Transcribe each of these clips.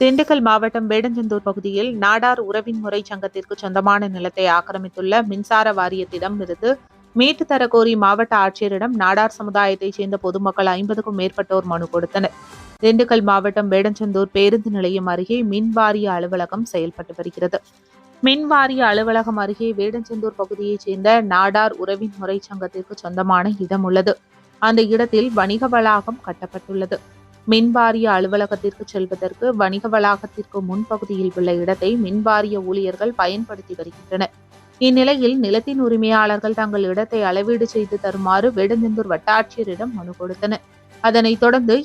திண்டுக்கல் மாவட்டம் வேடஞ்செந்தூர் பகுதியில் நாடார் உறவின் முறை சங்கத்திற்கு சொந்தமான நிலத்தை ஆக்கிரமித்துள்ள மின்சார வாரியத்திடம் இருந்து மீட்டு தர கோரி மாவட்ட ஆட்சியரிடம் நாடார் சமுதாயத்தைச் சேர்ந்த பொதுமக்கள் ஐம்பதுக்கும் மேற்பட்டோர் மனு கொடுத்தனர். திண்டுக்கல் மாவட்டம் வேடஞ்சந்தூர் பேருந்து நிலையம் அருகே மின் வாரிய அலுவலகம் செயல்பட்டு வருகிறது. மின் வாரிய அலுவலகம் அருகே வேடஞ்சந்தூர் பகுதியைச் சேர்ந்த நாடார் உறவின் முறை சங்கத்திற்கு சொந்தமான இடம் உள்ளது. அந்த இடத்தில் வணிக வளாகம் கட்டப்பட்டுள்ளது. மின்வாரிய அலுவலகத்திற்கு செல்வதற்கு வணிக வளாகத்திற்கு முன்பகுதியில் உள்ள இடத்தை மின்வாரிய ஊழியர்கள் பயன்படுத்தி வருகின்றனர். இந்நிலையில் நிலத்தின் உரிமையாளர்கள் தங்கள் இடத்தை அளவீடு செய்து தருமாறு வேடச்செந்தூர் வட்டாட்சியரிடம் மனு கொடுத்தனர். அதனைத் தொடர்ந்து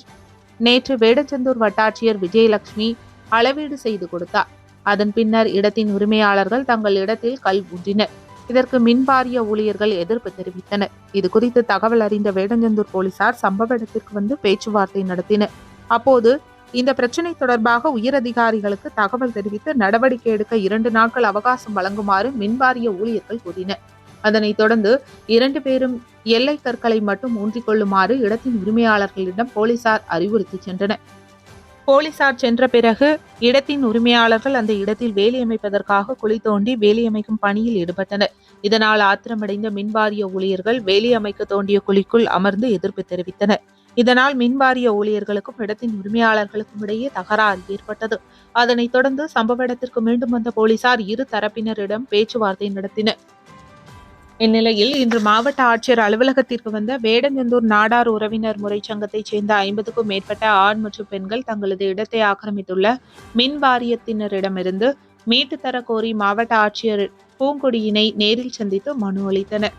நேற்று வேடச்சந்தூர் வட்டாட்சியர் விஜயலட்சுமி அளவீடு செய்து கொடுத்தார். அதன் பின்னர் இடத்தின் உரிமையாளர்கள் தங்கள் இடத்தில் கல் ஊன்றினர். இதற்கு மின்வாரிய ஊழியர்கள் எதிர்ப்பு தெரிவித்தனர். இது குறித்து தகவல் அறிந்த வேடஞ்சந்தூர் போலீசார் சம்பவ இடத்திற்கு வந்து பேச்சுவார்த்தை நடத்தினர். அப்போது இந்த பிரச்சனை தொடர்பாக உயரதிகாரிகளுக்கு தகவல் தெரிவித்து நடவடிக்கை எடுக்க இரண்டு நாட்கள் அவகாசம் வழங்குமாறு மின்வாரிய ஊழியர்கள் கூறினர். அதனைத் தொடர்ந்து இரண்டு பேரும் எல்லை கற்களை மட்டும் ஊன்றிக் கொள்ளுமாறு இடத்தின் உரிமையாளர்களிடம் போலீசார் அறிவுறுத்தி சென்றனர். போலீசார் சென்ற பிறகு இடத்தின் உரிமையாளர்கள் அந்த இடத்தில் வேலி அமைப்பதற்காக குழி தோண்டி வேலி அமைக்கும் பணியில் ஈடுபட்டனர். இதனால் ஆத்திரமடைந்த மின்வாரிய ஊழியர்கள் வேலி அமைக்க தோண்டிய குழிக்குள் அமர்ந்து எதிர்ப்பு தெரிவித்தனர். இதனால் மின்வாரிய ஊழியர்களுக்கும் இடத்தின் உரிமையாளர்களுக்கும் இடையே தகராறு ஏற்பட்டது. அதனைத் தொடர்ந்து சம்பவ இடத்திற்கு மீண்டும் வந்த போலீசார் இரு தரப்பினரிடம் பேச்சுவார்த்தை நடத்தினர். இந்நிலையில் இன்று மாவட்ட ஆட்சியர் அலுவலகத்திற்கு வந்த வேடஞ்சந்தூர் நாடார் உறவினர் முறை சங்கத்தைச் சேர்ந்த ஐம்பதுக்கும் மேற்பட்ட ஆண் மற்றும் பெண்கள் தங்களது இடத்தை ஆக்கிரமித்துள்ள மின் வாரியத்தினரிடமிருந்து மீட்டு தர கோரி மாவட்ட ஆட்சியர் பூங்கொடியினை நேரில் சந்தித்து மனு அளித்தனர்.